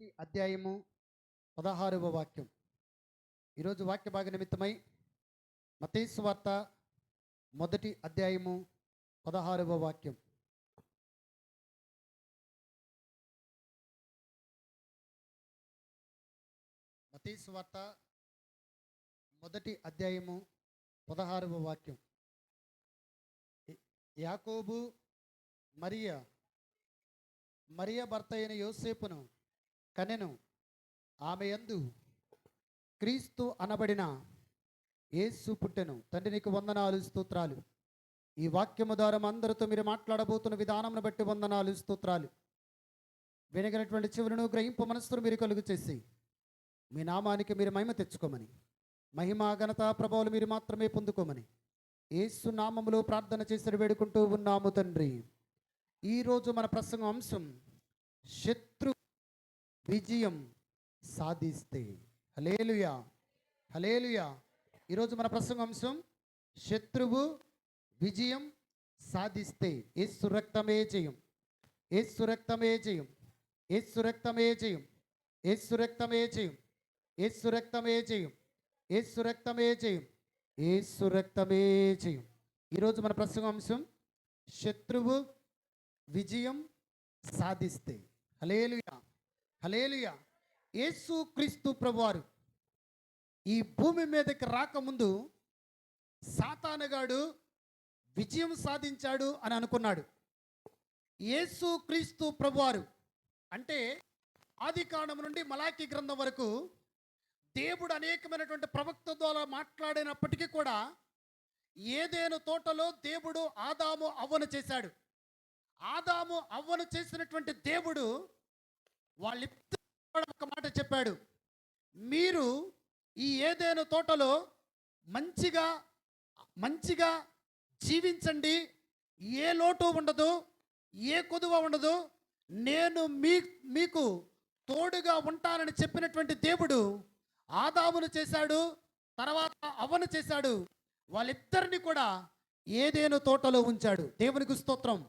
మొదటి అధ్యాయము పదహారవ వాక్యం. ఈరోజు వాక్య భాగ నిమిత్తమై మతేసు వార్త మొదటి అధ్యాయము పదహారవ వాక్యం. మతేసు వార్త మొదటి అధ్యాయము పదహారవ వాక్యం. యాకోబు మరియ మరియ భర్త అయిన యోసేపును కనెను. ఆమె యందు క్రీస్తు అనబడిన యేసు పుట్టెను. తండ్రి నీకు వందనాలు స్తోత్రాలు. ఈ వాక్యము ద్వారా అందరితో మీరు మాట్లాడబోతున్న విధానంను బట్టి వందనాలు స్తోత్రాలు. వినగనటువంటి చివరిను గ్రహింపు మనస్సును మీరు కలుగు చేసి మీ నామానికి మీరు మహిమ తెచ్చుకోమని మహిమ ఘనత ప్రభావాలు మీరు మాత్రమే పొందుకోమని ఏసు నామములో ప్రార్థన చేసి వేడుకుంటూ ఉన్నాము తండ్రి. ఈరోజు మన ప్రసంగం అంశం శత్రు విజయం సాధిస్తే. హలేలుయా హలేలుయా ఈరోజు మన ప్రసంగం అంశం శత్రువు విజయం సాధిస్తే. ఏసు రక్తమే జయం. ఏసు రక్తమే జయం. ఏసు రక్తమే జయం. ఏసు రక్తమే జయం. ఏసు రక్తమే జయం. ఏసు రక్తమే జయం. ఏసు రక్తమే జయం. ఈరోజు మన ప్రసంగం అంశం శత్రువు విజయం సాధిస్తే. హలేలుయా హలేలుయ యేసు క్రీస్తు ప్రభువారు ఈ భూమి మీదకి రాకముందు సాతానగాడు విజయం సాధించాడు అని అనుకున్నాడు. యేసు క్రీస్తు ప్రభువారు అంటే ఆది కాండం నుండి మలాకి గ్రంథం వరకు దేవుడు అనేకమైనటువంటి ప్రవక్త ద్వారా మాట్లాడినప్పటికీ కూడా ఏదేను తోటలో దేవుడు ఆదాము అవ్వను చేశాడు. ఆదాము అవ్వను చేసినటువంటి దేవుడు వాళ్ళిద్దరు కూడా ఒక మాట చెప్పాడు. మీరు ఈ ఏదేను తోటలో మంచిగా మంచిగా జీవించండి. ఏ లోటు ఉండదు ఏ కొదువ ఉండదు. నేను మీ మీకు తోడుగా ఉంటానని చెప్పినటువంటి దేవుడు ఆదామును చేశాడు తర్వాత అవ్వను చేశాడు. వాళ్ళిద్దరిని కూడా ఏదేను తోటలో ఉంచాడు. దేవునికి స్తోత్రం.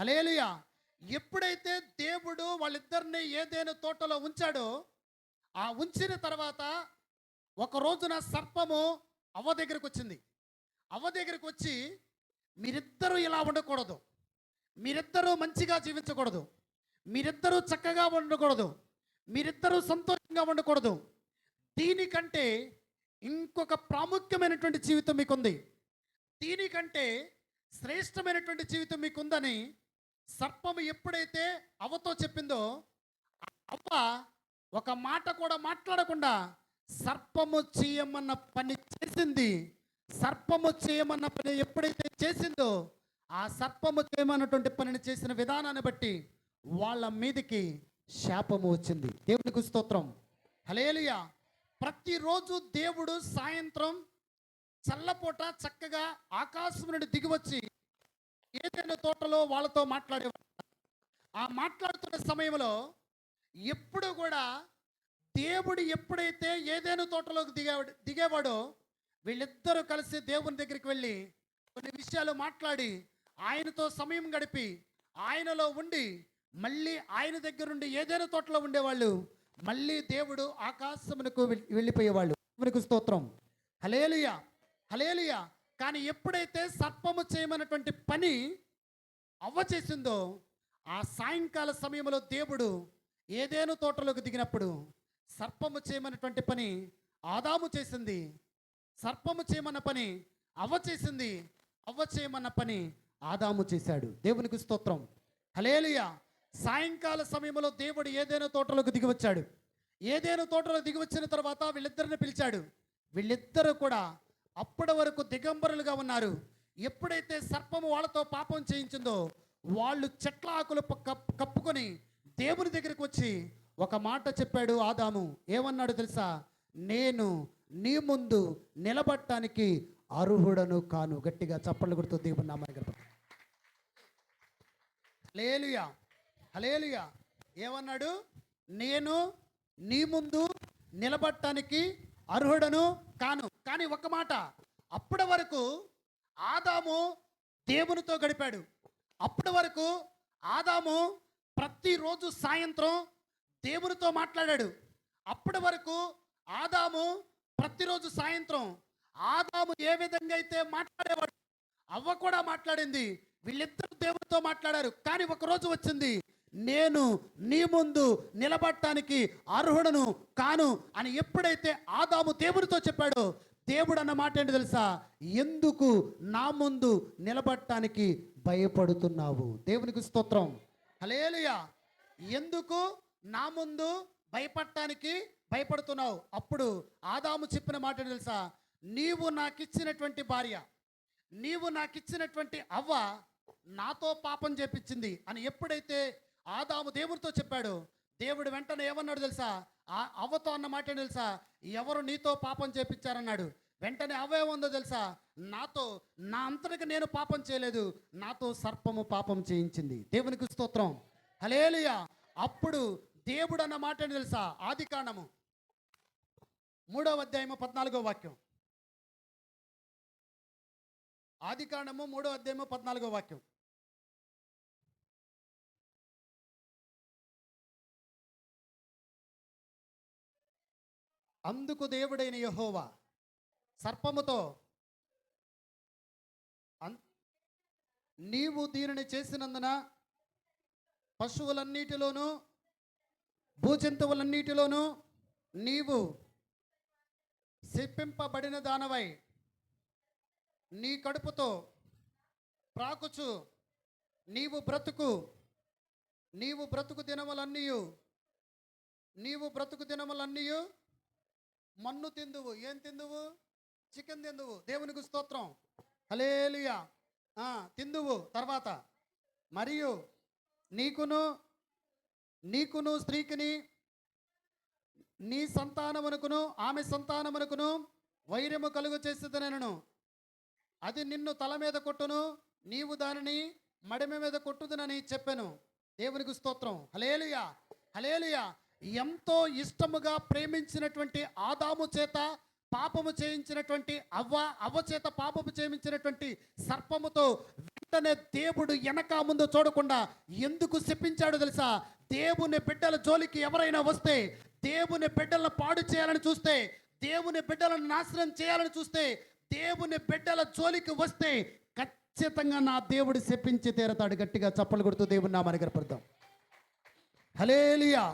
హలేలుయా ఎప్పుడైతే దేవుడు వాళ్ళిద్దరిని ఏదైనా తోటలో ఉంచాడో ఆ ఉంచిన తర్వాత ఒక రోజున సర్పము అవ్వ దగ్గరకు వచ్చింది. అవ్వ దగ్గరకు వచ్చి మీరిద్దరూ ఇలా ఉండకూడదు. మీరిద్దరూ మంచిగా జీవించకూడదు. మీరిద్దరూ చక్కగా ఉండకూడదు. మీరిద్దరూ సంతోషంగా ఉండకూడదు. దీనికంటే ఇంకొక ప్రాముఖ్యమైనటువంటి జీవితం మీకుంది. దీనికంటే శ్రేష్టమైనటువంటి జీవితం మీకుందని సర్పము ఎప్పుడైతే అవ్వతో చెప్పిందో అవ్వ ఒక మాట కూడా మాట్లాడకుండా సర్పము చేయమన్న పని చేసింది. సర్పము చేయమన్న పని ఎప్పుడైతే చేసిందో ఆ సర్పము చేయమన్నటువంటి పనిని చేసిన విధానాన్ని బట్టి వాళ్ళ మీదకి శాపము వచ్చింది. దేవునికి స్తోత్రం. హలేలుయా ప్రతిరోజు దేవుడు సాయంత్రం చల్లపూట చక్కగా ఆకాశం నుండి దిగివచ్చి ఏదైనా తోటలో వాళ్ళతో మాట్లాడేవాడు ఆ మాట్లాడుతున్న సమయంలో ఎప్పుడు కూడా దేవుడు ఎప్పుడైతే ఏదైనా తోటలోకి దిగేవాడు దిగేవాడో వీళ్ళిద్దరూ కలిసి దేవుని దగ్గరికి వెళ్ళి కొన్ని విషయాలు మాట్లాడి ఆయనతో సమయం గడిపి ఆయనలో ఉండి మళ్ళీ ఆయన దగ్గర నుండి ఏదైనా తోటలో ఉండేవాళ్ళు మళ్ళీ దేవుడు ఆకాశమునకు వెళ్ళిపోయేవాళ్ళు. దేవునికి స్తోత్రం. హలేలుయా హలేలుయా కానీ ఎప్పుడైతే సర్పము చేయమన్నటువంటి పని అవ్వ చేసిందో ఆ సాయంకాల సమయంలో దేవుడు ఏదేను తోటలోకి దిగినప్పుడు సర్పము చేయమన్నటువంటి పని ఆదాము చేసింది సర్పము చేయమన్న పని అవ్వ చేసింది అవ్వ చేయమన్న పని ఆదాము చేశాడు. దేవునికి స్తోత్రం. హలేలుయ సాయంకాల సమయంలో దేవుడు ఏదైనా తోటలోకి దిగి వచ్చాడు? ఏదైనా తోటలో దిగి వచ్చిన తర్వాత వీళ్ళిద్దరిని పిలిచాడు. వీళ్ళిద్దరూ కూడా అప్పటి వరకు దిగంబరులుగా ఉన్నారు. ఎప్పుడైతే సర్పము వాళ్ళతో పాపం చేయించిందో వాళ్ళు చెట్ల ఆకులు కప్పుకొని దేవుని దగ్గరికి వచ్చి ఒక మాట చెప్పాడు ఆదాము. ఏమన్నాడు తెలుసా? నేను నీ ముందు నిలబడటానికి అర్హుడను కాను. గట్టిగా చప్పట్లు కొడుతూ దేవుని నామాన్ని గడప హలేలుయా హలేలుయా ఏమన్నాడు? నేను నీ ముందు నిలబడటానికి అర్హుడను కాను. కానీ ఒక మాట. అప్పటి వరకు ఆదాము దేవునితో గడిపాడు. అప్పటి వరకు ఆదాము ప్రతిరోజు సాయంత్రం దేవునితో మాట్లాడాడు. అప్పటి వరకు ఆదాము ప్రతిరోజు సాయంత్రం ఆదాము ఏ విధంగా అయితే మాట్లాడేవాడు అవ్వ కూడా మాట్లాడింది. వీళ్ళిద్దరు దేవునితో మాట్లాడారు. కానీ ఒక రోజు వచ్చింది. నేను నీ ముందు నిలబడటానికి అర్హుడను కాను అని ఎప్పుడైతే ఆదాము దేవునితో చెప్పాడో దేవుడు అన్న మాట ఏంటి తెలుసా? ఎందుకు నా ముందు నిలబడటానికి భయపడుతున్నావు? దేవునికి స్తోత్రం. హలేలుయా ఎందుకు నా ముందు భయపడటానికి భయపడుతున్నావు? అప్పుడు ఆదాము చెప్పిన మాట తెలుసా? నీవు నాకిచ్చినటువంటి భార్య నీవు నాకిచ్చినటువంటి అవ్వ నాతో పాపం చేపించింది అని ఎప్పుడైతే ఆదాము దేవుడితో చెప్పాడు దేవుడు వెంటనే ఏమన్నాడు తెలుసా? ఆ అవ్వతో అన్న మాట తెలుసా? ఎవరు నీతో పాపం చేపించారన్నాడు వెంటనే అవ్వ ఏముందో తెలుసా? నాతో నా అంతటికి నేను పాపం చేయలేదు. నాతో సర్పము పాపం చేయించింది. దేవునికి స్తోత్రం. హలేలుయా అప్పుడు దేవుడు అన్న మాట తెలుసా? ఆది కాండము. మూడవ అధ్యాయము పద్నాలుగో వాక్యం. ఆది కాండము మూడో అధ్యాయము పద్నాలుగో వాక్యం. అందుకు దేవుడైన యహోవా సర్పముతో నీవు దీనిని చేసినందున పశువులన్నిటిలోనూ భూజంతువులన్నిటిలోనూ నీవు శిప్పింపబడిన దానవై నీ కడుపుతో ప్రాకుచు నీవు బ్రతుకు నీవు బ్రతుకు దినములన్నీయు నీవు బ్రతుకు దినములన్నీయు మన్ను తిందువు. ఏం తిందువు? చికెన్ తిందువు. దేవునికి స్తోత్రం. హలేలుయా తిందువు తర్వాత. మరియు నీకును నీకును స్త్రీకిని నీ సంతానమునకును ఆమె సంతానమునకును వైరము కలుగు చేసేదనను అది నిన్ను తల మీద కొట్టును నీవు దానిని మడిమ మీద కొట్టుదునని చెప్పాను. దేవునికి స్తోత్రం. హలేలుయా హలేలుయా ఎంతో ఇష్టముగా ప్రేమించినటువంటి ఆదాము చేత పాపము చేయించినటువంటి అవ్వ అవ్వ చేత పాపము చేయించినటువంటి సర్పముతో వెంటనే దేవుడు వెనక ముందు చూడకుండా ఎందుకు శపించాడు తెలుసా? దేవుని బిడ్డల జోలికి ఎవరైనా వస్తే దేవుని బిడ్డలను పాడు చేయాలని చూస్తే దేవుని బిడ్డలను నాశనం చేయాలని చూస్తే దేవుని బిడ్డల జోలికి వస్తే ఖచ్చితంగా నా దేవుడు శపించి తీరతాడు. గట్టిగా చప్పలు కొడుతూ దేవుని నామాన్ని గడపడతాం హలేలియా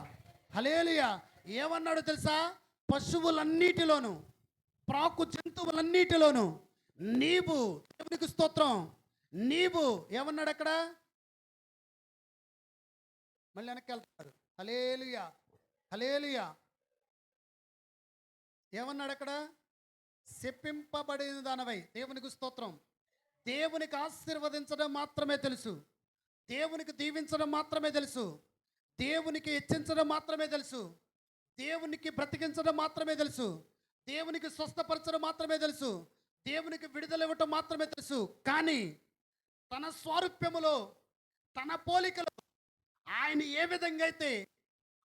హలేలియా ఏమన్నాడు తెలుసా? పశువులన్నిటిలోను ప్రాకు జంతువులన్నిటిలోను నీవు దేవునికి స్తోత్రం. నీవు ఏమన్నాడు అక్కడ? మళ్ళీ వెనక్కి వెళ్తారు హలేలుయా హలేలుయా ఏమన్నాడు అక్కడ? శప్పింపబడిన దానవై దేవునికి స్తోత్రం. దేవునికి ఆశీర్వదించడం మాత్రమే తెలుసు. దేవునికి దీవించడం మాత్రమే తెలుసు. దేవునికి హెచ్చించడం మాత్రమే తెలుసు. దేవునికి బ్రతికించడం మాత్రమే తెలుసు. దేవునికి స్వస్థపరచడం మాత్రమే తెలుసు. దేవునికి విడుదల ఇవ్వటం మాత్రమే తెలుసు. కానీ తన స్వారూప్యములో తన పోలికలో ఆయన ఏ విధంగా అయితే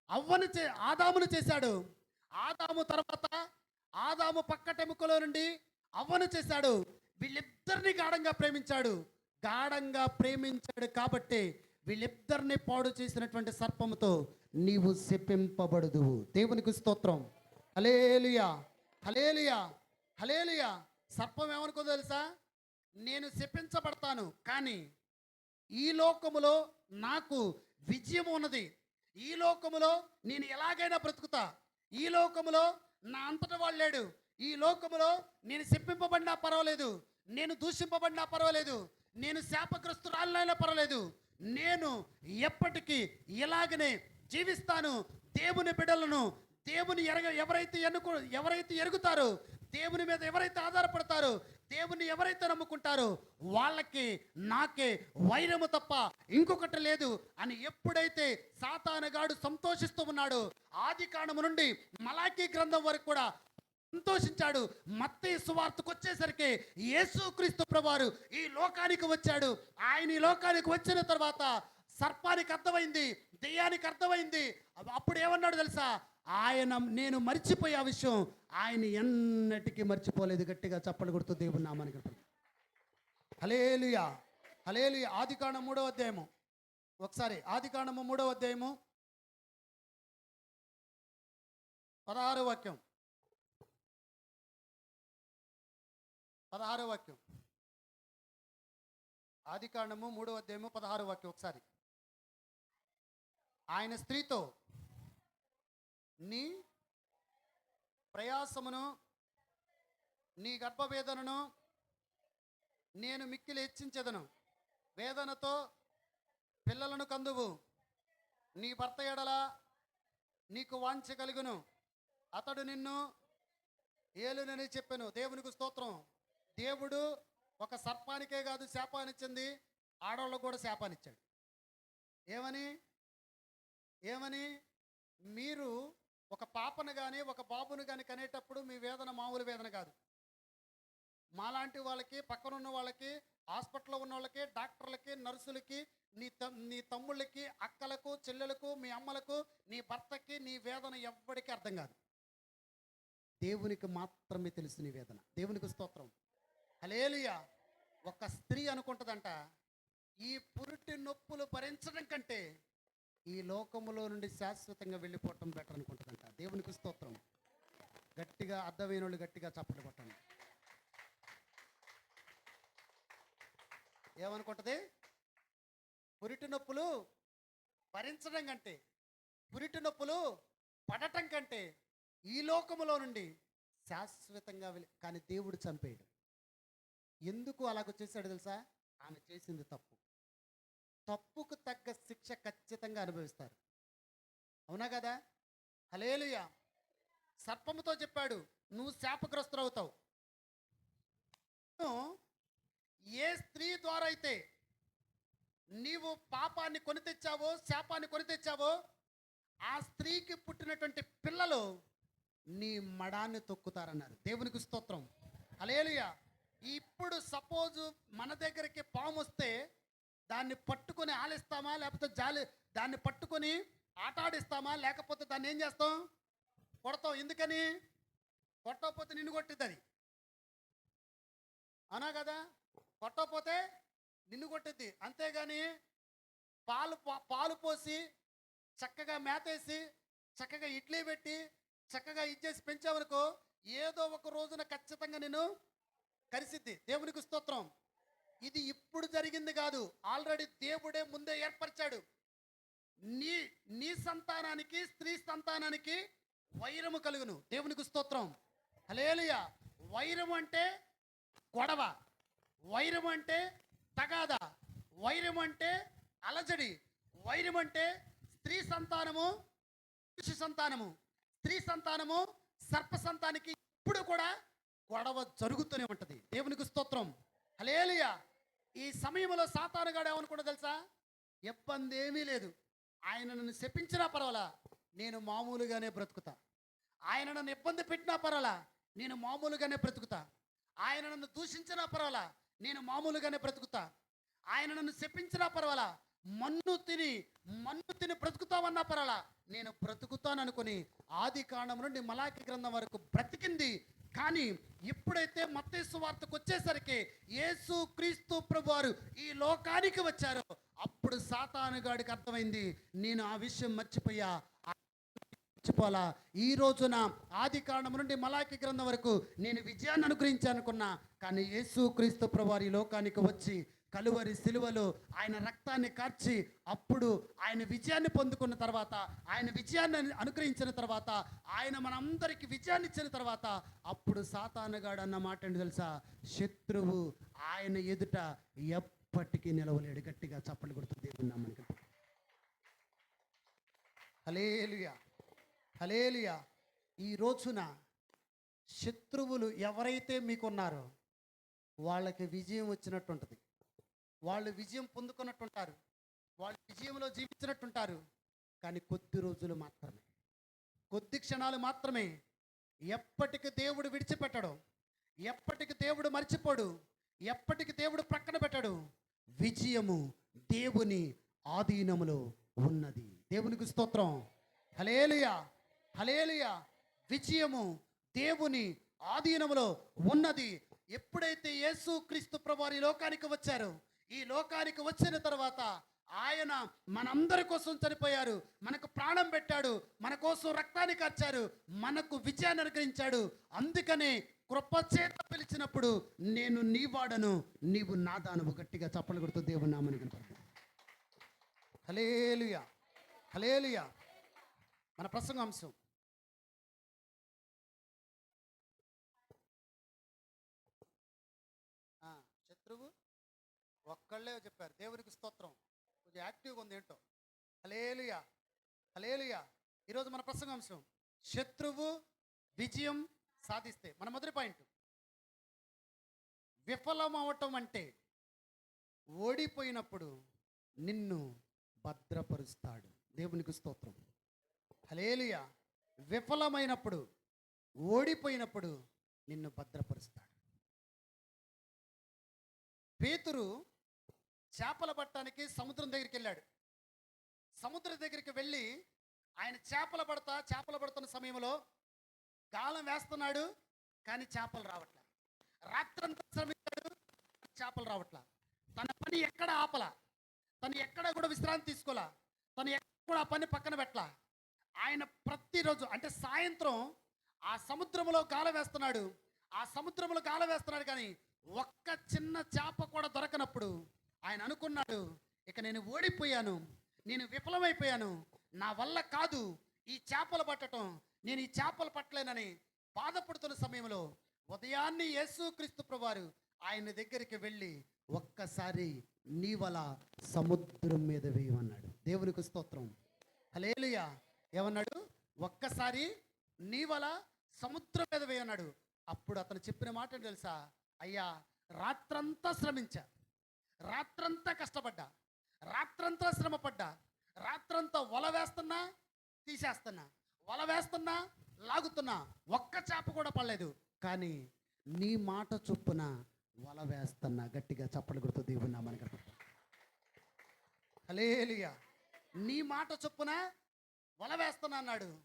అవ్వను చే ఆదామును చేశాడు ఆదాము తర్వాత ఆదాము పక్కటెముకలో నుండి అవ్వను చేశాడు వీళ్ళిద్దరిని గాఢంగా ప్రేమించాడు. గాఢంగా ప్రేమించాడు కాబట్టి వీళ్ళిద్దరిని పాడు చేసినటువంటి సర్పముతో నీవు శపింపబడదు దేవునికి స్తోత్రం. హలేలుయా హలేలుయా హలేలుయా సర్పం ఏమనుకో తెలుసా? నేను శపించబడతాను కానీ ఈ లోకములో నాకు విజయం ఉన్నది. ఈ లోకములో నేను ఎలాగైనా బ్రతుకుతా. ఈ లోకములో నా అంతట వాడు లేడు. ఈ లోకములో నేను శప్పింపబడినా పర్వాలేదు. నేను దూషింపబడినా పర్వాలేదు. నేను శాపగ్రస్తురాలైనా పర్వాలేదు. నేను ఎప్పటికీ ఇలాగనే జీవిస్తాను. దేవుని బిడ్డలను దేవుని ఎరగ ఎవరైతే ఎన్నుకో ఎవరైతే ఎరుగుతారో దేవుని మీద ఎవరైతే ఆధారపడతారో దేవుని ఎవరైతే నమ్ముకుంటారో వాళ్ళకి నాకే వైరము తప్ప ఇంకొకటి లేదు అని ఎప్పుడైతే సాతానగాడు సంతోషిస్తూ ఉన్నాడో ఆది కాండము నుండి మలాఖీ గ్రంథం వరకు కూడా సంతోషించాడు. మత్తయ్య సువార్తకు వచ్చేసరికి యేసుక్రీస్తు ప్రభువారు ఈ లోకానికి వచ్చాడు. ఆయన ఈ లోకానికి వచ్చిన తర్వాత సర్పానికి అర్థమైంది దెయ్యానికి అర్థమైంది. అప్పుడు ఏమన్నాడు తెలుసా? ఆయన నేను మర్చిపోయే ఆ విషయం ఆయన ఎన్నటికీ మర్చిపోలేదు. గట్టిగా చప్పలు కొడుతూ దేవుని నామానికి హలేలుయా హలేలుయా ఆది కాండం మూడవ అధ్యాయము. ఒకసారి ఆది కాండము మూడవ అధ్యాయము. పదహారో వాక్యం. పదహారో వాక్యం. ఆది కాండము మూడో అధ్యాయము పదహారో వాక్యం ఒకసారి. ఆయన స్త్రీతో నీ ప్రయాసమును నీ గర్భవేదనను నేను మిక్కిలి హెచ్చించెదను. వేదనతో పిల్లలను కందువు. నీ భర్త ఎడల నీకు వాంఛ కలుగును. అతడు నిన్ను ఏలునని చెప్పాను. దేవునికి స్తోత్రం. దేవుడు ఒక సర్పానికే కాదు శాపానిచ్చింది ఆడవాళ్ళకు కూడా శాపానిచ్చాడు ఏమని? ఏమని? మీరు ఒక పాపను కానీ ఒక బాబును కానీ కనేటప్పుడు మీ వేదన మామూలు వేదన కాదు. మాలాంటి వాళ్ళకి పక్కనున్న వాళ్ళకి హాస్పిటల్లో ఉన్న వాళ్ళకి డాక్టర్లకి నర్సులకి నీ త నీ తమ్ముళ్ళకి అక్కలకు చెల్లెలకు మీ అమ్మలకు నీ భర్తకి నీ వేదన ఎవ్వడికి అర్థం కాదు. దేవునికి మాత్రమే తెలుసు నీ వేదన. దేవునికి స్తోత్రం. హలేలియా ఒక స్త్రీ అనుకుంటుందంట ఈ పురిటి నొప్పులు భరించడం కంటే ఈ లోకములో నుండి శాశ్వతంగా వెళ్ళిపోవటం బెటర్ అనుకుంటుందంట. దేవునికి స్తోత్రం. గట్టిగా అర్థమైన వాళ్ళు గట్టిగా చప్పట్లు కొట్టండి. ఏమనుకుంటది? పురిటి నొప్పులు భరించడం కంటే పురిటి నొప్పులు పడటం కంటే ఈ లోకములో నుండి శాశ్వతంగా వెళ్ళి కానీ దేవుడు చంపేయడు. ఎందుకు అలాగ చేశాడు తెలుసా? ఆమె చేసింది తప్పు. తప్పుకు తగ్గ శిక్ష ఖచ్చితంగా అనుభవిస్తారు. అవునా కదా? హలేలుయా సర్పముతో చెప్పాడు నువ్వు శాపగ్రస్తులు అవుతావు ఏ స్త్రీ ద్వారా అయితే నీవు పాపాన్ని కొని తెచ్చావో శాపాన్ని కొని తెచ్చావో ఆ స్త్రీకి పుట్టినటువంటి పిల్లలు నీ మడాన్ని తొక్కుతారన్నారు. దేవునికి స్తోత్రం. అలేలుయ ఇప్పుడు సపోజ్ మన దగ్గరికి పాము వస్తే దాన్ని పట్టుకొని ఆలిస్తామా? లేకపోతే జాలి దాన్ని పట్టుకొని ఆటాడిస్తామా? లేకపోతే దాన్ని ఏం చేస్తాం? కొడతాం. ఎందుకని? కొట్టకపోతే నిన్ను కొట్టిద్ది అది అనా కదా? కొట్టకపోతే నిన్ను కొట్టిద్ది. అంతేగాని పాలు పాలు పోసి చక్కగా మేతేసి చక్కగా ఇడ్లీ పెట్టి చక్కగా ఇచ్చేసి పెంచావనుకో ఏదో ఒక రోజున ఖచ్చితంగా నేను కరిసిద్ది. దేవునికి స్తోత్రం. ఇది ఇప్పుడు జరిగింది కాదు. ఆల్రెడీ దేవుడే ముందే ఏర్పరిచాడు. నీ నీ సంతానానికి స్త్రీ సంతానానికి వైరము కలుగును. దేవునికి స్తోత్రం. హలేలుయ వైరం అంటే గొడవ. వైరం అంటే తగాదా. వైరం అంటే అలజడి. వైరం అంటే స్త్రీ సంతానము పురుష సంతానము. స్త్రీ సంతానము సర్ప సంతానికి ఇప్పుడు కూడా గొడవ జరుగుతూనే ఉంటది. దేవునికి స్తోత్రం. హలేలియా ఈ సమయంలో సాతానుగాడు ఏమనుకుంటా తెలుసా? ఇబ్బంది ఏమీ లేదు. ఆయన నన్ను శపించినా పర్వాలా? నేను మామూలుగానే బ్రతుకుతా. ఆయన నన్ను ఇబ్బంది పెట్టినా పర్వాలా? నేను మామూలుగానే బ్రతుకుతా. ఆయన నన్ను దూషించినా పర్వాలా? నేను మామూలుగానే బ్రతుకుతా. ఆయన నన్ను శపించినా పర్వాలా? మన్ను తిని మన్ను తిని బ్రతుకుతామన్నా పర్వాలా? నేను బ్రతుకుతాననుకుని ఆది కాండం నుండి మలాకి గ్రంథం వరకు బ్రతికింది కానీ ఎప్పుడైతే మత్తేసు వార్తకు వచ్చేసరికి యేసు క్రీస్తు ప్రభువారు ఈ లోకానికి వచ్చారో. అప్పుడు సాతానుగాడికి అర్థమైంది నేను ఆ విషయం మర్చిపోయా మర్చిపోలా. ఈ రోజున ఆది కారణం నుండి మలాకి గ్రంథం వరకు నేను విజయాన్ని అనుగ్రహించానుకున్నా కానీ యేసు క్రీస్తు ప్రభువారు ఈ లోకానికి వచ్చి కలువరి సిలువలో ఆయన రక్తాన్ని కార్చి అప్పుడు ఆయన విజయాన్ని పొందుకున్న తర్వాత ఆయన విజయాన్ని అనుగ్రహించిన తర్వాత ఆయన మనందరికి విజయాన్ని ఇచ్చిన తర్వాత అప్పుడు సాతానగాడు అన్న మాట ఏంటి తెలుసా? శత్రువు ఆయన ఎదుట ఎప్పటికీ నిలవలేడు. గట్టిగా చప్పట్లు కొడుతుంది దేవుని నామానికి. హలేలుయా హలేలుయా ఈ రోజున శత్రువులు ఎవరైతే మీకున్నారో వాళ్ళకి విజయం వచ్చినట్టు ఉంటుంది వాళ్ళు విజయం పొందుకున్నట్టుంటారు. వాళ్ళు విజయంలో జీవించినట్టుంటారు. కానీ కొద్ది రోజులు మాత్రమే. కొద్ది క్షణాలు మాత్రమే. ఎప్పటికి దేవుడు విడిచిపెట్టడు. ఎప్పటికి దేవుడు మర్చిపోడు. ఎప్పటికి దేవుడు ప్రక్కన పెట్టడు. విజయము దేవుని ఆధీనములో ఉన్నది. దేవునికి స్తోత్రం. హలేలుయా హలేలుయా విజయము దేవుని ఆధీనములో ఉన్నది. ఎప్పుడైతే యేసు క్రీస్తు ప్రభు లోకానికి వచ్చారో ఈ లోకానికి వచ్చిన తర్వాత ఆయన మనందరి కోసం చనిపోయారు. మనకు ప్రాణం పెట్టాడు. మన కోసం రక్తాన్ని కార్చారు. మనకు విజయాన్ని అనుగ్రహించాడు. అందుకనే కృపచేత పిలిచినప్పుడు నేను నీ వాడను. నీవు నాదాను గట్టిగా చప్పలు కొడుతూ దేవుని నామని కనపడతాను హలేలుయా హలేలుయా మన ప్రసంగాంశం ఒక్కళ్ళే చెప్పారు. దేవునికి స్తోత్రం. కొంచెం యాక్టివ్గా ఉంది ఏంటో. హలేలుయా హలేలుయా ఈరోజు మన ప్రసంగాంశం శత్రువు విజయం సాధిస్తే. మన మొదటి పాయింట్. విఫలం అవటం అంటే ఓడిపోయినప్పుడు నిన్ను భద్రపరుస్తాడు. దేవునికి స్తోత్రం. హలేలుయా విఫలమైనప్పుడు ఓడిపోయినప్పుడు నిన్ను భద్రపరుస్తాడు. పేతురు చేపల పట్టడానికి సముద్రం దగ్గరికి వెళ్ళాడు సముద్రం దగ్గరికి వెళ్ళి ఆయన చేపల పడతా చేపలు పడుతున్న సమయంలో గాలం వేస్తున్నాడు కానీ చేపలు రావట్లా. రాత్రంతా శ్రమించాడు చేపలు రావట్లా. తన పని ఎక్కడ ఆపల? తను ఎక్కడ కూడా విశ్రాంతి తీసుకోలా. తను ఎక్కడ కూడా ఆ పని పక్కన పెట్టలా. ఆయన ప్రతిరోజు అంటే సాయంత్రం ఆ సముద్రంలో గాల వేస్తున్నాడు. ఆ సముద్రంలో గాల వేస్తున్నాడు కానీ ఒక్క చిన్న చేప కూడా దొరకనప్పుడు ఆయన అనుకున్నాడు ఇక నేను ఓడిపోయాను నేను విఫలమైపోయాను నా వల్ల కాదు ఈ చేపలు పట్టడం నేను ఈ చేపలు పట్టలేనని బాధపడుతున్న సమయంలో ఉదయాన్నే యేసుక్రీస్తు ప్రభువారు ఆయన దగ్గరికి వెళ్ళి ఒక్కసారి నీ వల సముద్రం మీద వేయమన్నాడు దేవునికి స్తోత్రం. హలేలుయా ఏమన్నాడు? ఒక్కసారి నీ వల సముద్రం మీద వేయన్నాడు అప్పుడు అతను చెప్పిన మాట తెలుసా? అయ్యా రాత్రంతా శ్రమించా. రాత్రంతా కష్టపడ్డా రాత్రంతా శ్రమపడ్డా రాత్రంతా వల వేస్తున్నా తీసేస్తున్నా వల వేస్తున్నా లాగుతున్నా ఒక్క చేప కూడా పడలేదు. కానీ నీ మాట చొప్పున వల వేస్తున్నా గట్టిగా చప్పలు గుర్తు దేవున్నా నామానికి హలేలియా నీ మాట చొప్పున వల వేస్తున్నా అన్నాడు.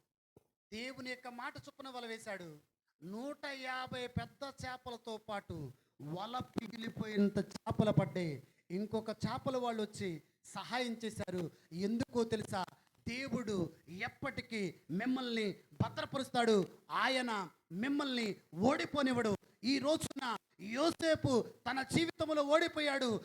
దేవుని యొక్క మాట చొప్పున వల వేశాడు. నూట యాభై పెద్ద చేపలతో పాటు వల పిగిలిపోయినంత చేపలు పడ్డాయి ఇంకొక చేపల వాళ్ళు వచ్చి సహాయం చేశారు. ఎందుకో తెలుసా? దేవుడు ఎప్పటికీ మిమ్మల్ని భద్రపరుస్తాడు. ఆయన మిమ్మల్ని ఓడిపోనివ్వడు. ఈ రోజున యోసేపు తన జీవితంలో ఓడిపోయాడు.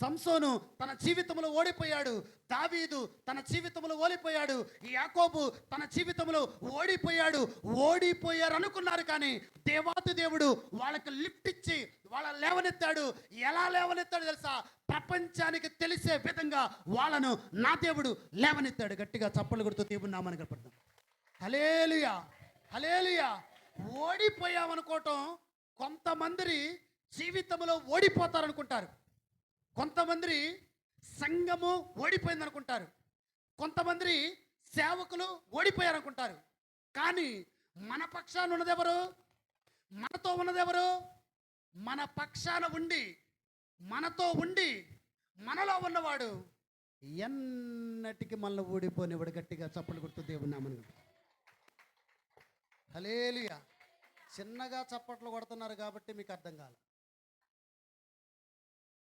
సంసోను తన జీవితంలో ఓడిపోయాడు. దావీదు తన జీవితంలో ఓడిపోయాడు. యాకోబు తన జీవితంలో ఓడిపోయాడు. ఓడిపోయారు అనుకున్నారు కానీ దేవాతి దేవుడు వాళ్ళకి లిఫ్ట్ ఇచ్చి వాళ్ళ లేవనెత్తాడు. ఎలా లేవనెత్తాడు తెలుసా? ప్రపంచానికి తెలిసే విధంగా వాళ్ళను నా దేవుడు లేవనెత్తాడు. గట్టిగా చప్పలు కొడుతూ దేవుడు నామని కనపడతాం హలేలుయా హలేలుయా ఓడిపోయామనుకోవటం కొంతమంది జీవితంలో ఓడిపోతారనుకుంటారు. కొంతమంది సంఘము ఓడిపోయింది అనుకుంటారు కొంతమంది సేవకులు ఓడిపోయారనుకుంటారు. కానీ మన పక్షాన ఉన్నదెవరు? మనతో ఉన్నదెవరు? మన పక్షాన ఉండి మనతో ఉండి మనలో ఉన్నవాడు ఎన్నటికి మనల్ని ఓడిపోనివాడు గట్టిగా చప్పలు కొడుతూ దేవుని నామని హలేలుయా చిన్నగా చప్పట్లు కొడుతున్నారు కాబట్టి మీకు అర్థం కాలేదు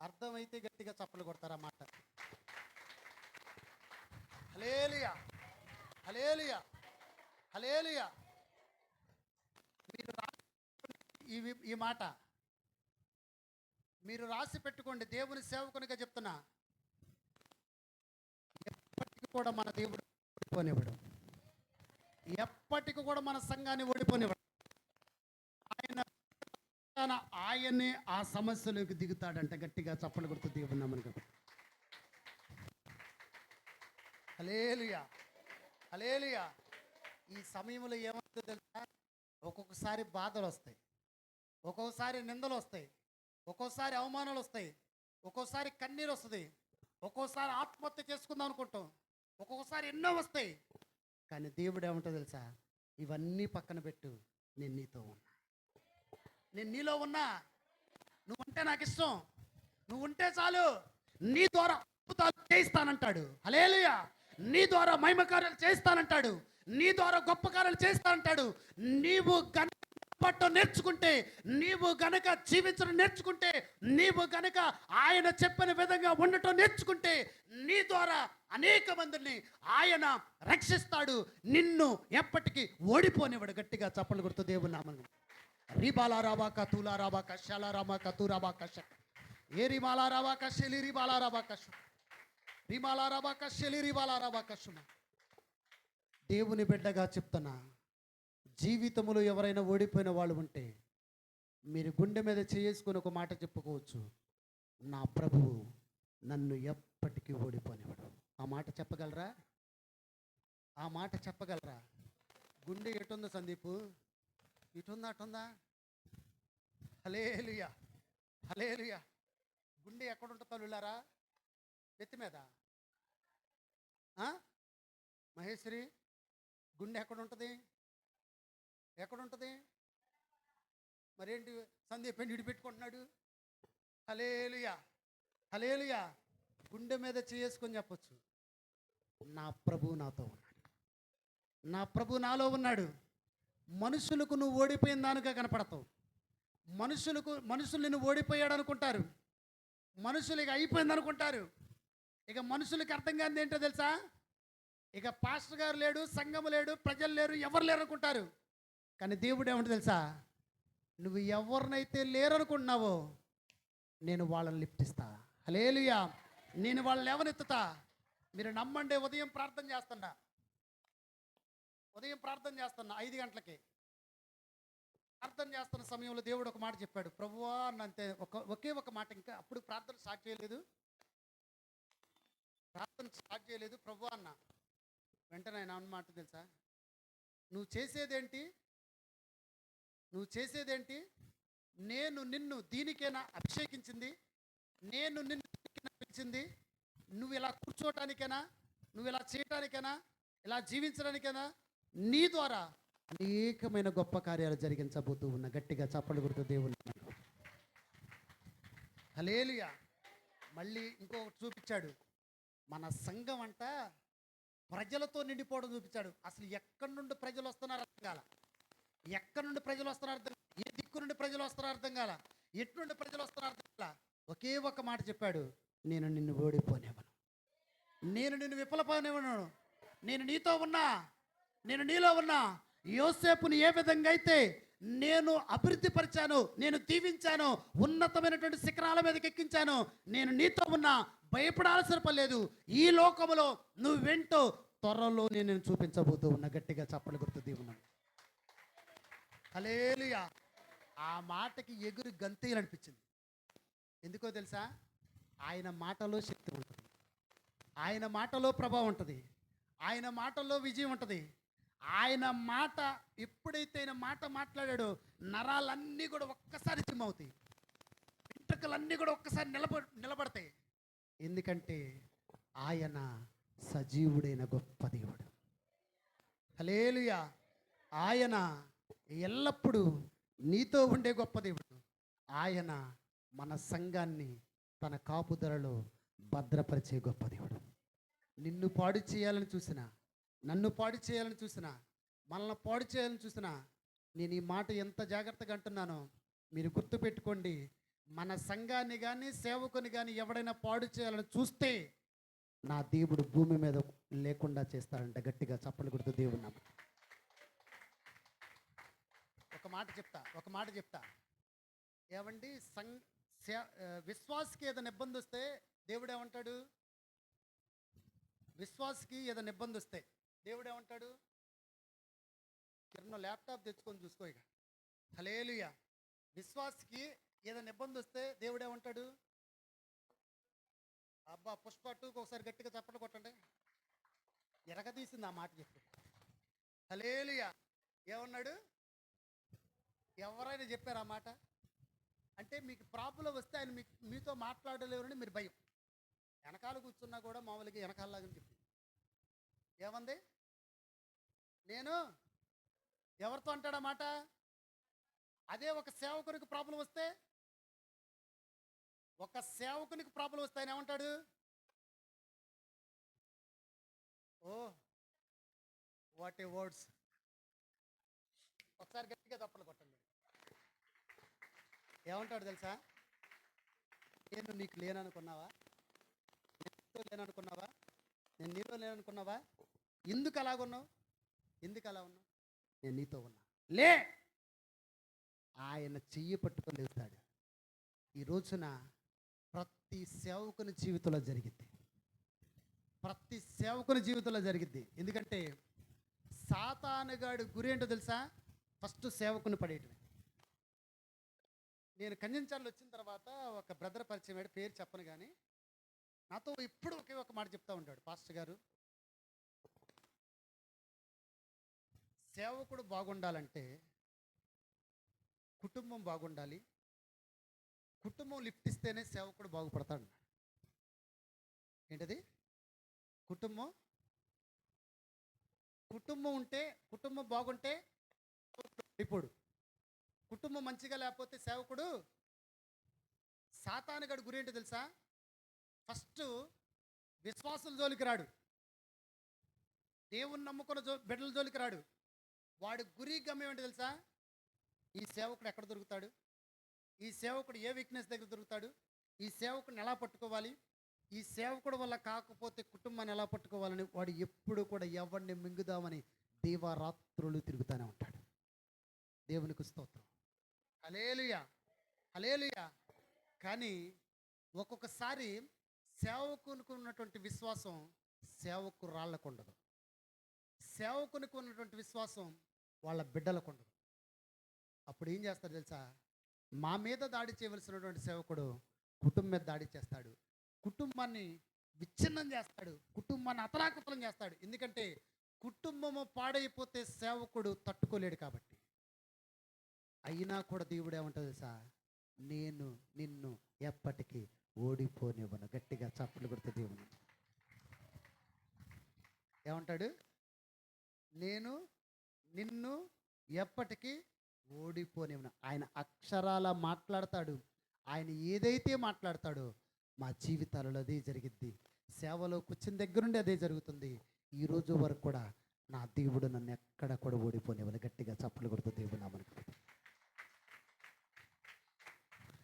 అర్థమైతే గట్టిగా చప్పలు కొడతారు హలేలియా హలేలియా హలేలియా మీరు ఈ ఈ మాట. మీరు రాసి పెట్టుకోండి. దేవుని సేవకునిగా చెప్తున్నా. ఎప్పటికీ కూడా మన దేవుడు ఓడిపోనివ్వడు. ఎప్పటికీ కూడా మన సంఘాన్ని ఓడిపోనివ్వడు. ఆయనే ఆ సమస్యలోకి దిగుతాడంట. గట్టిగా చప్పలు గుర్తు దేవుని మనకు హలేలుయా హలేలుయా ఈ సమయంలో ఏమవుతుందో తెలుసా? ఒక్కొక్కసారి బాధలు వస్తాయి ఒక్కొక్కసారి నిందలు వస్తాయి ఒక్కోసారి అవమానాలు వస్తాయి ఒక్కోసారి కన్నీరు వస్తుంది ఒక్కోసారి ఆత్మహత్య చేసుకుందాం అనుకుంటాం. ఒక్కొక్కసారి ఎన్నో వస్తాయి. కానీ దేవుడు ఏమంటో తెలుసా? ఇవన్నీ పక్కన పెట్టు నేను నీతో ఉన్నా. నేను నీలో ఉన్నా. నువ్వు ఉంటే నాకు ఇష్టం నువ్వు ఉంటే చాలు. నీ ద్వారా అద్భుతాలు చేయిస్తానంటాడు. అలేలుయా నీ ద్వారా మహిమ కార్యాలు చేస్తానంటాడు నీ ద్వారా గొప్ప కార్యాలు చేస్తానంటాడు నీవు గన పట్టం నేర్చుకుంటే నీవు గనక జీవించడం నేర్చుకుంటే నీవు గనక ఆయన చెప్పిన విధంగా ఉండటం నేర్చుకుంటే నీ ద్వారా అనేక మందిని ఆయన రక్షిస్తాడు. నిన్ను ఎప్పటికీ ఓడిపోనివాడు గట్టిగా చప్పలు గుర్తు దేవుని నామం రిబాలారాబాక తూలారాబాక శాలారాబాక తూరాబాక శక్ ఏ రిమాలారాబాక శలి రిబాలారాబాక శు రిమాలారాబాక శలి రిబాలారాబాక శుమ దేవుని బిడ్డగా చెప్తున్నా జీవితములు ఎవరైనా ఓడిపోయిన వాళ్ళు ఉంటే మీరు గుండె మీద చేసుకుని ఒక మాట చెప్పుకోవచ్చు. నా ప్రభువు నన్ను ఎప్పటికీ ఓడిపోనివాడు ఆ మాట చెప్పగలరా? ఆ మాట చెప్పగలరా? గుండె ఎటుందో సందీపు? ఇటుందా అటుందా? హలేలుయా హలేలుయా గుండె ఎక్కడుంటుందో తల్లులారా? నెత్తి మీద. ఆ? మహేశ్వరి గుండె ఎక్కడ ఉంటుంది మరేంటి? సందీప్ ఏంటి పెట్టుకుంటున్నాడు హలేలుయా హలేలుయా గుండె మీద చేసుకొని చెప్పొచ్చు. నా ప్రభు నాతో ఉన్నాడు. నా ప్రభు నాలో ఉన్నాడు. మనుషులకు నువ్వు ఓడిపోయిన దానిగా కనపడతావు. మనుషులకు మనుషులు నిన్ను ఓడిపోయాడు అనుకుంటారు. మనుషులు ఇక అయిపోయింది అనుకుంటారు. ఇక మనుషులకి అర్థం కాదు ఏంటో తెలుసా? ఇక పాస్టర్ గారు లేడు సంఘం లేడు ప్రజలు లేరు ఎవరు లేరు అనుకుంటారు. కానీ దేవుడు ఏమంటే తెలుసా? నువ్వు ఎవరినైతే లేరనుకుంటున్నావో నేను వాళ్ళని లిప్టిస్తా హలేలుయా నేను వాళ్ళని ఎవరెత్తుతా మీరు నమ్మండి ఉదయం ప్రార్థన చేస్తున్నా. ఉదయం ప్రార్థన చేస్తున్నా ఐదు గంటలకి. ప్రార్థన చేస్తున్న సమయంలో దేవుడు ఒక మాట చెప్పాడు. ప్రభువా అన్నంతే. ఒక ఒకే ఒక మాట ఇంకా అప్పుడు ప్రార్థన స్టార్ట్ చేయలేదు. ప్రార్థన స్టార్ట్ చేయలేదు. ప్రభువా అన్న. వెంటనే ఆయన అన్నమాట తెలుసా? నువ్వు చేసేదేంటి? నువ్వు చేసేదేంటి? నేను నిన్ను దీనికైనా అభిషేకించింది? నేను నిన్ను పిలిచింది? నువ్వు ఇలా కూర్చోటానికైనా? నువ్వు ఇలా చేయటానికైనా? ఇలా జీవించడానికైనా? నీ ద్వారా అనేకమైన గొప్ప కార్యాలు జరిగించబోతూ ఉన్న గట్టిగా చప్పలు కొడుతూ దేవుని హలేలుయా మళ్ళీ ఇంకొకటి చూపించాడు. మన సంఘం అంట ప్రజలతో నిండిపోవడం చూపించాడు. అసలు ఎక్కడి నుండి ప్రజలు వస్తున్నారు అర్థం కాల. ఎక్కడి నుండి ప్రజలు వస్తున్నారు అర్థం ఏ దిక్కు నుండి ప్రజలు వస్తున్నారు అర్థం కాల. ఎటు నుండి ప్రజలు వస్తున్నారు అర్థం కాల. ఒకే ఒక మాట చెప్పాడు. నేను నిన్ను ఓడిపోనేవను నేను నిన్ను విఫలపోనివ్వను. నేను నీతో ఉన్నా. నేను నీలో ఉన్న యోసేపుని ఏ విధంగా అయితే నేను అభివృద్ధి పరిచాను నేను దీవించాను ఉన్నతమైనటువంటి శిఖరాల మీదకి ఎక్కించాను నేను నీతో ఉన్నా భయపడాల్సిన పని లేదు. ఈ లోకములో నువ్వు వెంటో త్వరలో నేను చూపించబోతూ ఉన్నా గట్టిగా చప్పలు గుర్తు దేవున్నాను హలేలుయా ఆ మాటకి ఎగురు గంతేననిపించింది ఎందుకో తెలుసా? ఆయన మాటలో శక్తి ఉంటుంది. ఆయన మాటలో ప్రభావం ఉంటుంది. ఆయన మాటల్లో విజయం ఉంటుంది. ఆయన మాట ఎప్పుడైతే ఆయన మాట మాట్లాడాడో నరాలన్నీ కూడా ఒక్కసారి చిమ్మవుతాయి. వెంట్రుకలన్నీ కూడా ఒక్కసారి నిలబ నిలబడతాయి. ఎందుకంటే ఆయన సజీవుడైన గొప్ప దేవుడు. హలేలుయా ఆయన ఎల్లప్పుడూ నీతో ఉండే గొప్ప దేవుడు. ఆయన మన సంఘాన్ని తన కాపుదలలో భద్రపరిచే గొప్ప దేవుడు. నిన్ను పాడు చేయాలని చూసిన నన్ను పాడు చేయాలని చూసిన మనల్ని పాడు చేయాలని చూసిన నేను ఈ మాట ఎంత జాగ్రత్తగా అంటున్నానో మీరు గుర్తుపెట్టుకోండి. మన సంఘాన్ని కానీ సేవకుని కానీ ఎవడైనా పాడు చేయాలని చూస్తే నా దేవుడు భూమి మీద లేకుండా చేస్తాడంట గట్టిగా చప్పలు కొడుతూ దేవుడు నామ ఒక మాట చెప్తా ఒక మాట చెప్తా. ఏమండి? సం విశ్వాసకి విశ్వాస్కి ఏదైనా ఇబ్బంది వస్తే దేవుడు ఏమంటాడు? విశ్వాస్కి ఏదైనా ఇబ్బంది వస్తే దేవుడు ఏమంటాడు కిరణ్ ల్యాప్టాప్ తెచ్చుకొని చూసుకో ఇక. హలేలుయ విశ్వాస్కి ఏదైనా ఇబ్బంది వస్తే దేవుడు ఏమంటాడు అబ్బా పుష్ప టూకి ఒకసారి గట్టిగా చప్పట్లు కొట్టండి. ఎరగదీసింది ఆ మాట చెప్పి. హలేలుయ ఏమన్నాడు? ఎవరైనా చెప్పారు ఆ మాట? అంటే మీకు ప్రాబ్లం వస్తే ఆయన మీకు మీతో మాట్లాడలేరని మీరు భయం. వెనకాల కూర్చున్నా కూడా మామూలుగా వెనకాలలాగని చెప్పి. ఏమంది? నేను ఎవరితో అంటాడన్నమాట అదే ఒక సేవకునికి ప్రాబ్లం వస్తే? ఒక సేవకునికి ప్రాబ్లం వస్తే ఆయన ఏమంటాడు? Oh what a words. ఒకసారి గట్టిగా తప్పలు కొట్టండి. ఏమంటాడు తెలుసా? నేను నీకు లేననుకున్నావా? నేను నీతో లేననుకున్నావా? నేను నీలో లేననుకున్నావా? ఎందుకు అలాగున్నావు ఎందుకు అలా ఉన్నావు నేను నీతో ఉన్నా. లే! ఆయన చెయ్యి పట్టుకొని లేస్తాడు ఈ రోజున ప్రతి సేవకుని జీవితంలో జరిగింది ప్రతి సేవకుని జీవితంలో జరిగింది ఎందుకంటే సాతానుగాడు గురి ఏంటో తెలుసా? ఫస్ట్ సేవకుని పడేయటమే. నేను కన్యంచాలలో వచ్చిన తర్వాత ఒక బ్రదర్ పరిచయం పేరు చెప్పను కానీ నాతో ఇప్పుడు ఒకే ఒక మాట చెప్తా ఉంటాడు. పాస్టర్ గారు సేవకుడు బాగుండాలంటే కుటుంబం బాగుండాలి. కుటుంబం లిఫ్ట్ ఇస్తేనే సేవకుడు బాగుపడతాడు. ఏంటది? కుటుంబం? కుటుంబం ఉంటే కుటుంబం బాగుంటే ఇప్పుడు కుటుంబం మంచిగా లేకపోతే సేవకుడు సాతానుగడు గురి ఏంటో తెలుసా? ఫస్ట్ విశ్వాసం జోలికి రాడు. దేవుని నమ్ముకున్న జో బిడ్డల జోలికి రాడు. వాడి గురి గమ్యం ఏంటో తెలుసా? ఈ సేవకుడు ఎక్కడ దొరుకుతాడు? ఈ సేవకుడు ఏ వీక్నెస్ దగ్గర దొరుకుతాడు? ఈ సేవకుడిని ఎలా పట్టుకోవాలి? ఈ సేవకుడు వల్ల కాకపోతే కుటుంబాన్ని ఎలా పట్టుకోవాలని వాడు ఎప్పుడు కూడా ఎవరిని మింగుదామని దీవారాత్రులు తిరుగుతూనే ఉంటాడు. దేవునికి స్తోత్రం. అలేలుయా అలేలుయా కానీ ఒక్కొక్కసారి సేవకునికి ఉన్నటువంటి విశ్వాసం సేవకు రాళ్ళకుండదు సేవకునికి ఉన్నటువంటి విశ్వాసం వాళ్ళ బిడ్డలకు ఉండదు అప్పుడు ఏం చేస్తారు తెలుసా? మా మీద దాడి చేయవలసినటువంటి సేవకుడు కుటుంబం మీద దాడి చేస్తాడు. కుటుంబాన్ని విచ్ఛిన్నం చేస్తాడు. కుటుంబాన్ని అతలాకుతలం చేస్తాడు. ఎందుకంటే కుటుంబము పాడైపోతే సేవకుడు తట్టుకోలేడు కాబట్టి. అయినా కూడా దేవుడు ఏమంటుంది తెలుసా? నేను నిన్ను ఎప్పటికీ ఓడిపోనివ్వను. గట్టిగా చప్పట్లు కొడితే దేవుని ఏమంటాడు? నేను నిన్ను ఎప్పటికీ ఓడిపోనివ్వను. ఆయన అక్షరాల మాట్లాడతాడు. ఆయన ఏదైతే మాట్లాడతాడో మా జీవితాలలో అదే జరిగిద్ది. సేవలో కూర్చుని దగ్గర నుండి అదే జరుగుతుంది. ఈ రోజు వరకు కూడా నా దేవుడు నన్ను ఎక్కడ కూడా ఓడిపోనివ్వను. గట్టిగా చప్పలు కొడుతూ దేవుడు నా మనకు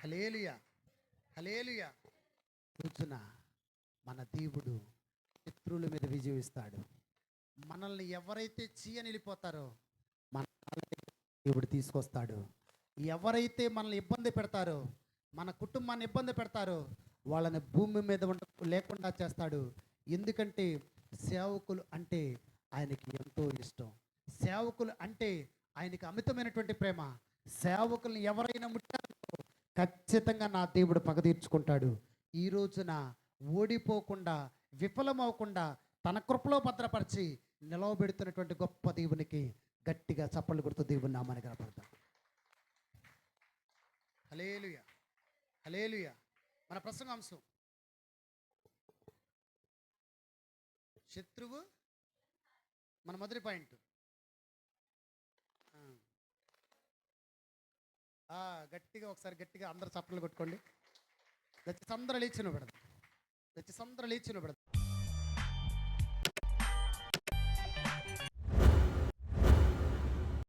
హలేలుయా హలేలుయా రోజున మన దేవుడు శత్రువుల మీద విజయిస్తాడు మనల్ని ఎవరైతే చీయని వెళ్ళిపోతారో మన దేవుడు తీసుకొస్తాడు. ఎవరైతే మనల్ని ఇబ్బంది పెడతారో మన కుటుంబాన్ని ఇబ్బంది పెడతారో వాళ్ళని భూమి మీద ఉండ లేకుండా చేస్తాడు. ఎందుకంటే సేవకులు అంటే ఆయనకి ఎంతో ఇష్టం. సేవకులు అంటే ఆయనకి అమితమైనటువంటి ప్రేమ. సేవకుల్ని ఎవరైనా ముట్టారో ఖచ్చితంగా నా దేవుడు పగ తీర్చుకుంటాడు. ఈ రోజున ఓడిపోకుండా విఫలమవకుండా తన కృపలో భద్రపరిచి నిలవబెడుతున్నటువంటి గొప్ప దేవునికి గట్టిగా చప్పలు కొడుతూ దేవుని నామాన్ని కనపడతాం. హలేలుయ హలేలుయ మన ప్రసంగాంశం శత్రువు మన మొదటి పాయింట్. గట్టిగా ఒకసారి గట్టిగా అందరు చప్పట్లు కొట్టుకోండి. దచ్చి సందర లేచిన పెడదాం దచ్చి సందర లేచిన పెడదాం